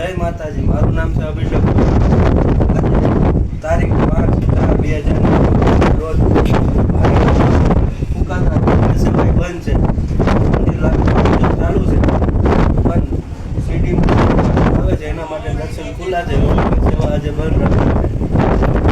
જય માતાજી, મારું નામ છે અભિષેક. તારીખ પાંચ ચાર બે હજાર રોજ ફૂકાના દર્શનભાઈ બંધ છે. ચાલુ છે. પણ સીડી આવે છે, એના માટે દર્શન ખુલ્લા છે. સેવા આજે બંધ રાખી.